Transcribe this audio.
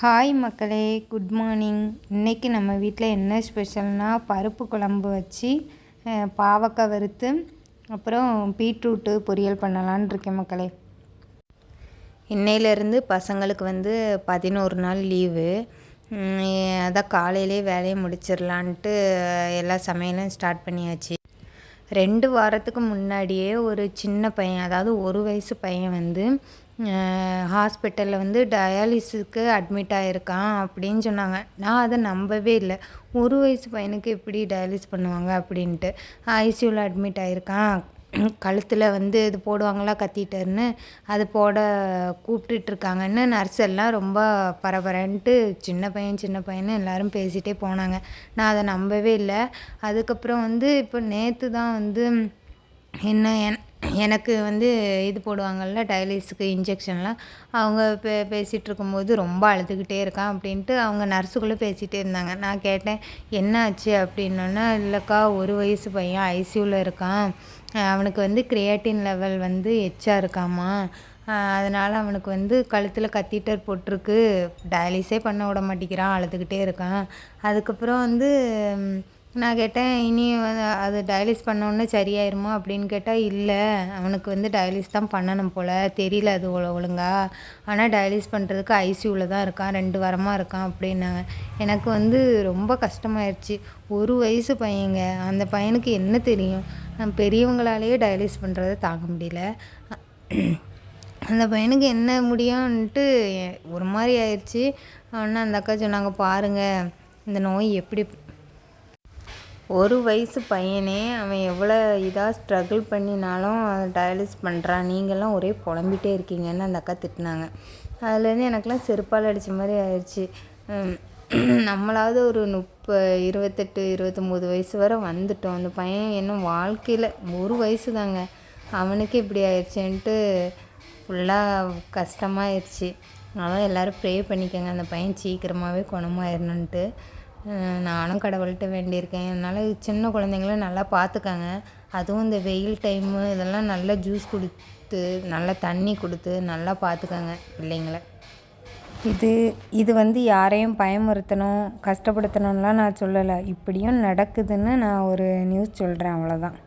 Hi மக்களே good morning இன்றைக்கி நம்ம வீட்டில் என்ன ஸ்பெஷல்னால் பருப்பு குழம்பு வச்சு பாவக்காய் வறுத்து அப்புறம் பீட்ரூட்டு பொரியல் பண்ணலான்னு இருக்கேன் மக்களே. இன்னையிலேருந்து பசங்களுக்கு வந்து பதினோரு நாள் லீவு. அதான் காலையிலே வேலையை முடிச்சிடலான்ட்டு எல்லா சமையலும் ஸ்டார்ட் பண்ணியாச்சு. ரெண்டு வாரத்துக்கு முன்னாடியே ஒரு சின்ன பையன் அதாவது ஒரு வயசு பையன் வந்து ஹாஸ்பிட்டலில் வந்து டயாலிசிஸ்க்கு அட்மிட் ஆகிருக்கான் அப்படின்னு சொன்னாங்க. நான் அதை நம்பவே இல்லை. ஒரு வயசு பையனுக்கு எப்படி டயாலிஸ் பண்ணுவாங்க அப்படின்ட்டு. ஐசியூவில் அட்மிட் ஆகிருக்கான் கழுத்தில் வந்து இது போடுவாங்களா கத்திட்டர்னு அது போட கூப்பிட்டுட்ருக்காங்கன்னு நர்ஸ் எல்லாம் ரொம்ப பரபரன்ட்டு சின்ன பையன் சின்ன பையன்னு எல்லாரும் பேசிகிட்டே போனாங்க. நான் அதை நம்பவே இல்லை. அதுக்கப்புறம் வந்து இப்போ நேற்று தான் வந்து என்ன என் எனக்கு வந்து இது போடுவாங்கள்ல டயலிஸுக்கு இன்ஜெக்ஷன்லாம் அவங்க பே பேசிகிட்டு இருக்கும்போது ரொம்ப அழுதுகிட்டே இருக்கான் அப்படின்ட்டு அவங்க நர்ஸுக்குள்ளே பேசிகிட்டே இருந்தாங்க. நான் கேட்டேன் என்ன ஆச்சு அப்படின்னோன்னா இல்லைக்கா ஒரு வயசு பையன் ஐசியூவில் இருக்கான். அவனுக்கு வந்து கிரியேட்டின் லெவல் வந்து எச்சா இருக்காமா? அதனால் அவனுக்கு வந்து கழுத்தில் கத்தீட்டர் போட்டிருக்கு. டயாலிஸே பண்ண விட மாட்டேங்கிறான். அழுதுகிட்டே இருக்கான். அதுக்கப்புறம் வந்து நான் கேட்டேன் இனி அது டயாலிஸ் பண்ணோன்னே சரியாயிருமா? அப்படின்னு கேட்டால் இல்லை அவனுக்கு வந்து டயாலிஸ் தான் பண்ணணும் போல் தெரியல அது ஒழு ஒழுங்கா. ஆனால் டயாலிஸ் பண்ணுறதுக்கு ஐசியூவில் தான் இருக்கான் ரெண்டு வாரமாக இருக்கான் அப்படின்னாங்க. எனக்கு வந்து ரொம்ப கஷ்டமாயிருச்சு. ஒரு வயசு பையங்க அந்த பையனுக்கு என்ன தெரியும்? நம்ம பெரியவங்களாலேயே டயாலிஸ் பண்ணுறத தாங்க முடியல. அந்த பையனுக்கு என்ன முடியும்ன்ட்டு ஒரு மாதிரி ஆயிடுச்சு உடனே அந்த அக்கா சொன்னாங்க பாருங்கள் இந்த நோய் எப்படி ஒரு வயசு பையனே அவன் எவ்வளோ இதாக ஸ்ட்ரகிள் பண்ணினாலும் டயாலிஸ் பண்ணுறான் நீங்கள்லாம் ஒரே புலம்பிட்டே இருக்கீங்கன்னு அந்த அக்கா திட்டினாங்க. அதுலேருந்து எனக்கெல்லாம் செருப்பால் அடித்த மாதிரி ஆயிடுச்சு நம்மளாவது ஒரு முப்ப இருபத்தெட்டு இருபத்தொம்போது வயசு வரை வந்துட்டோம். அந்த பையன் இன்னும் வாழ்க்கையில் ஒரு வயசு தாங்க அவனுக்கு இப்படி ஆயிடுச்சுன்ட்டு ஃபுல்லாக கஷ்டமாயிடுச்சு அதான் எல்லோரும் ப்ரே பண்ணிக்கோங்க. அந்த பையன் சீக்கிரமாகவே குணமாயிடணுன்ட்டு நானும் கடவுள்கிட்ட வேண்டியிருக்கேன். அதனால் சின்ன குழந்தைங்கள நல்லா பார்த்துக்கங்க. அதுவும் இந்த வெயில் டைமு இதெல்லாம் நல்லா ஜூஸ் கொடுத்து நல்லா தண்ணி கொடுத்து நல்லா பார்த்துக்கங்க பிள்ளைங்கள. இது இது வந்து யாரையும் பயமுறுத்தணும் கஷ்டப்படுத்தணும்லாம் நான் சொல்லலை. இப்படியும் நடக்குதுன்னு நான் ஒரு நியூஸ் சொல்கிறேன் அவ்வளோதான்